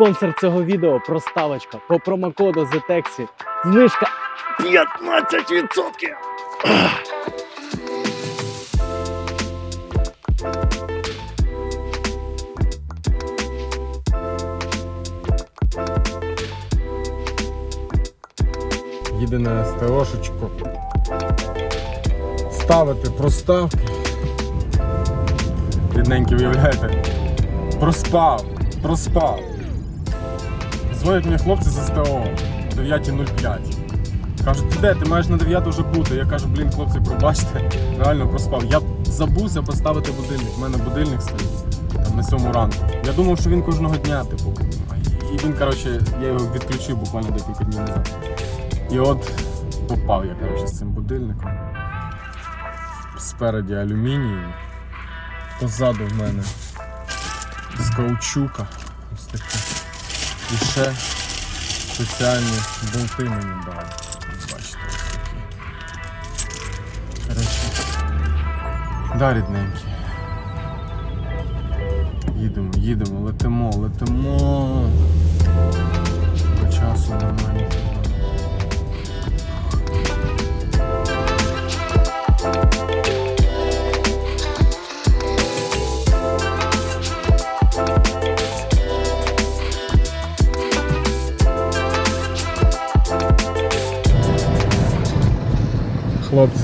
Спонсор цього відео проставочка по промокоду ZTEXI. Знижка 15%. їде на СТОшечку. Ставити проставки. Рідненькі, уявляєте? Проспав, проспав. Дзвонять мені хлопці з СТО о 9.05. Кажуть, ти де, ти маєш на 9 вже бути. Я кажу, блін, хлопці, пробачте, реально проспав. Я забувся поставити будильник. У мене будильник стоїть там, на 7 ранку. Я думав, що він кожного дня, типу. І він, коротше, я його відключив буквально декілька днів назад. І от попав я коротше, з цим будильником. Спереді алюміній, позаду в мене з каучука. Ось таке. І ще спеціальні болти мені дали. Бачите, ось такі. Коротше. Да, рідненькі. Їдемо, їдемо, летимо, летимо. По часу немає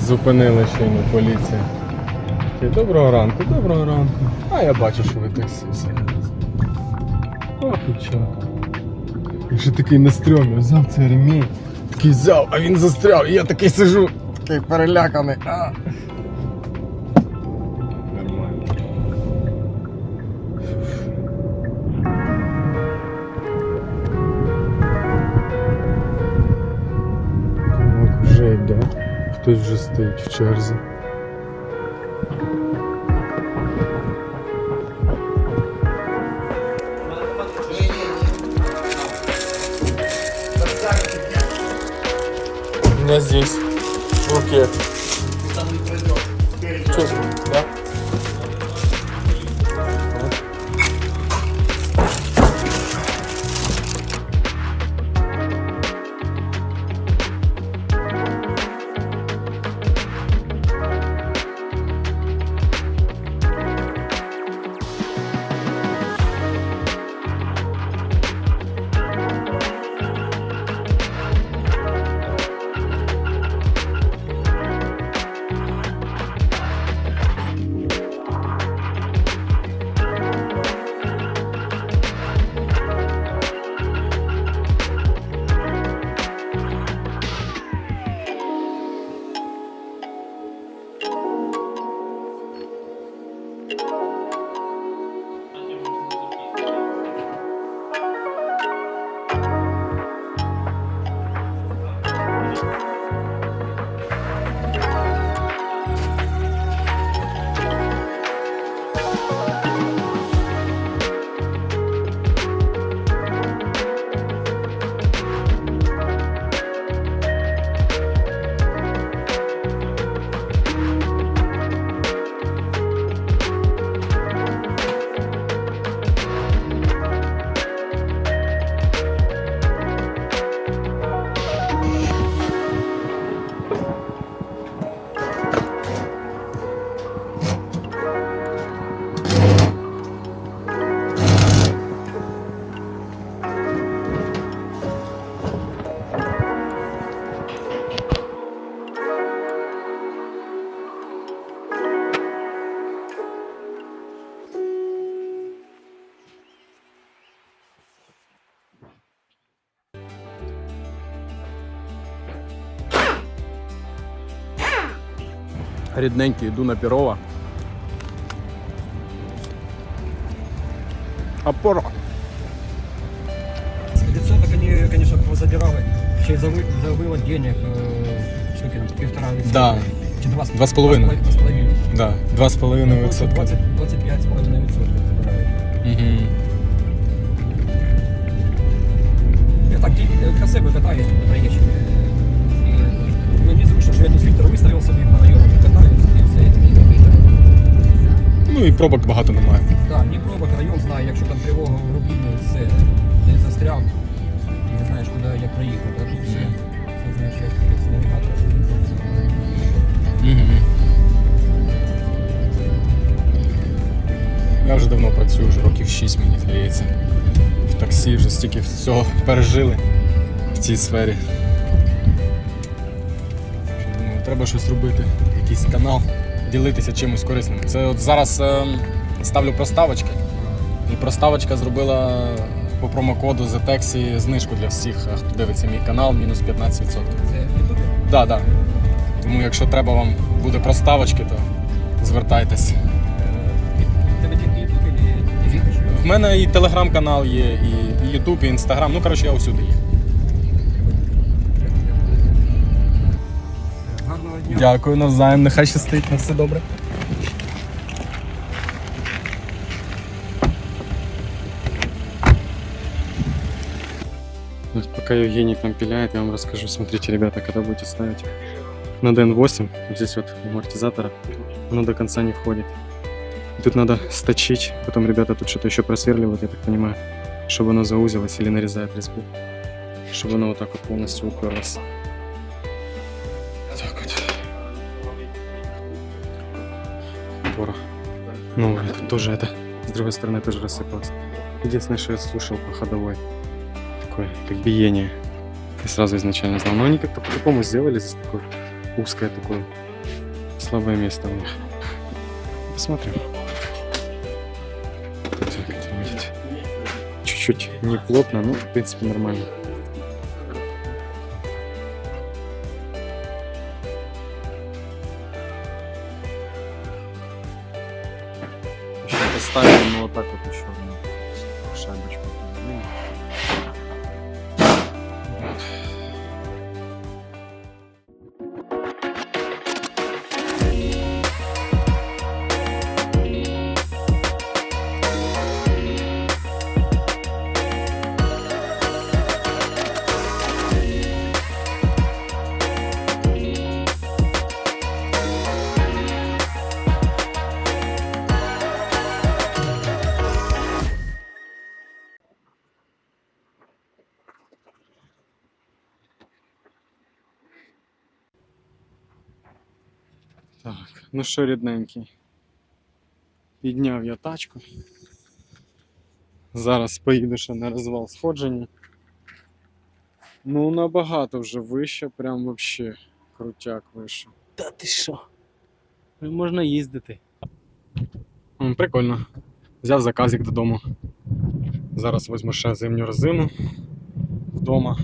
зупинили щойно поліція. Доброго ранку, доброго ранку. А я бачу, що ви таксі О, Ох і чого. Я ще такий на взяв цей ремінь, такий взяв, а він застряв, і я такий сижу, такий переляканий. А. Хтось вже стоїть в черзі. У меня здесь в руке. Что, Рідненький, йду на Пірова. Опора. Лицо так они, конечно, позадирали. Ще й зави- завило денег, е, скільки там, півтора відсотка. Да. Чи два, Два з половиною. Два з половиною. Да, 2,5 відсотка. 20, 25 з половиною відсотків забирають. Угу. Я так ді- красиво катаюсь тут Тут фільтр виставив собі по району і все, і такий Ну і пробок багато немає. Так, ні пробок, район знає, якщо там тривога в Рубіні, все. ти застряв, і не знаєш, куди як проїхати. Так, що все, все знаєш, як з навігатора. Я вже давно працюю, вже років 6, мені здається. В таксі вже стільки всього пережили в цій сфері. Треба щось робити, якийсь канал, ділитися чимось корисним. Це от зараз ем, ставлю проставочки. І проставочка зробила по промокоду ZTEXI знижку для всіх, е, хто дивиться мій канал, мінус 15%. Це Ютуб? Да, да. Тому якщо треба вам буде проставочки, то звертайтесь. В Ютуб? В мене і телеграм-канал є, і, і Ютуб, і Інстаграм. Ну, коротше, я усюди є. Дякую навзаєм, нехай щастить, на все добре. Пока Евгений там пиляет, я вам расскажу. Смотрите, ребята, когда будете ставить на DN8, вот здесь вот амортизатора, оно до конца не входит. Тут надо сточить, потом ребята тут что-то еще просверливают, я так понимаю, чтобы оно заузилось или нарезает резьбу, чтобы оно вот так вот полностью уперлось. Опора. Ну, это тоже это, с другой стороны, тоже рассыпалось. Единственное, что я слушал по ходовой, такое, как биение. Я сразу изначально знал. Но они как-то по-другому сделали здесь такое узкое такое слабое место у них. Посмотрим. Чуть-чуть не плотно, но в принципе нормально. محبت ہوتی Так, ну що, рідненький. Підняв я тачку. Зараз поїду ще на розвал сходження. Ну, набагато вже вище, прям вообще крутяк вище. Та ти що? Можна їздити. М, Прикольно. Взяв заказик додому. Зараз візьму ще зимню резину вдома.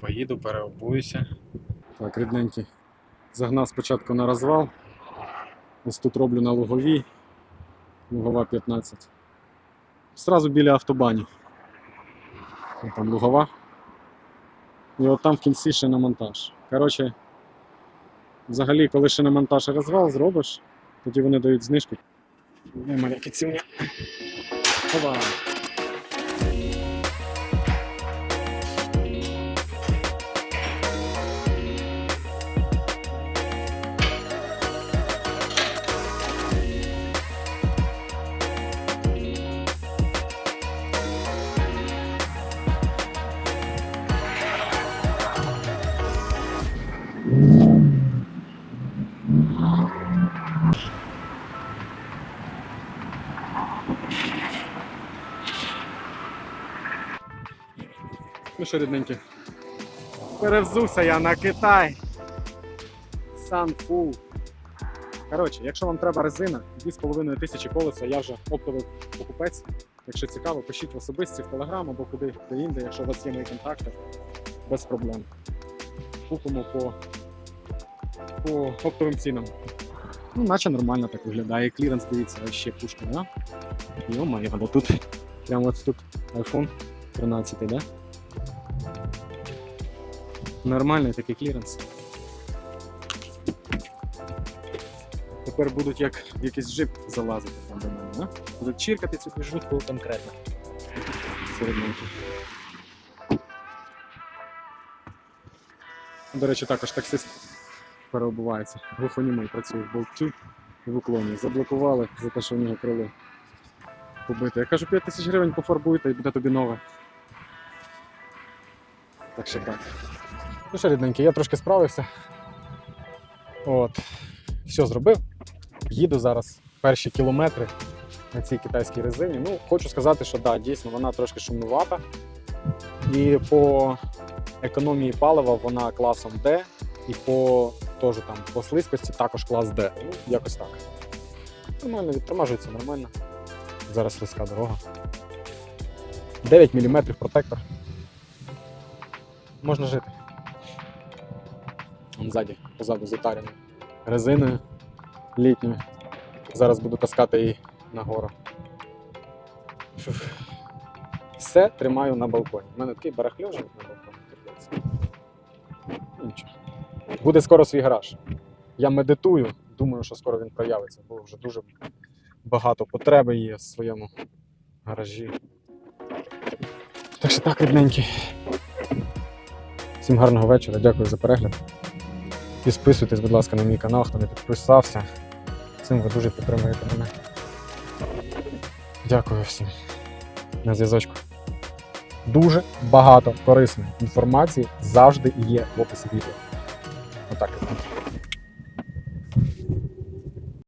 Поїду, переобуюся. Так, рідненький. Загнав спочатку на розвал. Ось тут роблю на луговій. Лугова 15. Зразу біля автобані. Там лугова. І от там в кінці ще на монтаж. Коротше, взагалі, коли ще на монтаж і розвал зробиш, тоді вони дають знижку. Де моя кицюня? Опа! Ну що, рідненькі? Перевзувся я на Китай. Санфу. Коротше, якщо вам треба резина, 2,5 тисячі колеса, я вже оптовий покупець. Якщо цікаво, пишіть в особисті в Телеграм або куди де інде, якщо у вас є мої контакти, без проблем. Купимо по, по оптовим цінам. Ну, наче нормально так виглядає. Кліренс, дивіться, ще пушка, да? Йо-моє, тут прямо ось тут iPhone 13, да? Нормальний такий кліренс. Тепер будуть як в якийсь джип залазити там до мене, да? Будуть чіркати цю движутку конкретно. Середненько. До речі, також таксист переобувається. Глухонімий працює в болтю в уклоні. Заблокували за те, що в нього крило побите. Я кажу, 5 тисяч гривень пофарбуйте і буде тобі нове. Так що так. Ну що, рідненький, я трошки справився. От. Все зробив. Їду зараз перші кілометри на цій китайській резині. Ну, хочу сказати, що да, дійсно вона трошки шумнувата. І по економії палива вона класом D, і по теж там по слизькості також клас D. Ну, якось так. Нормально відтормажується, нормально. Зараз слизька дорога. 9 мм протектор. Можна жити. Вон ззаді, позаду затарено резиною літньою. Зараз буду таскати її нагору. Все тримаю на балконі. У мене такий барахльожик на балконі. Ну, Нічого. Буде скоро свій гараж. Я медитую, думаю, що скоро він проявиться, бо вже дуже багато потреби є в своєму гаражі. Так що так, рідненькі. Всім гарного вечора, дякую за перегляд. Підписуйтесь, будь ласка, на мій канал, хто не підписався. Цим ви дуже підтримуєте мене. Дякую всім. На зв'язочку. Дуже багато корисної інформації завжди є в описі відео. Отак. от.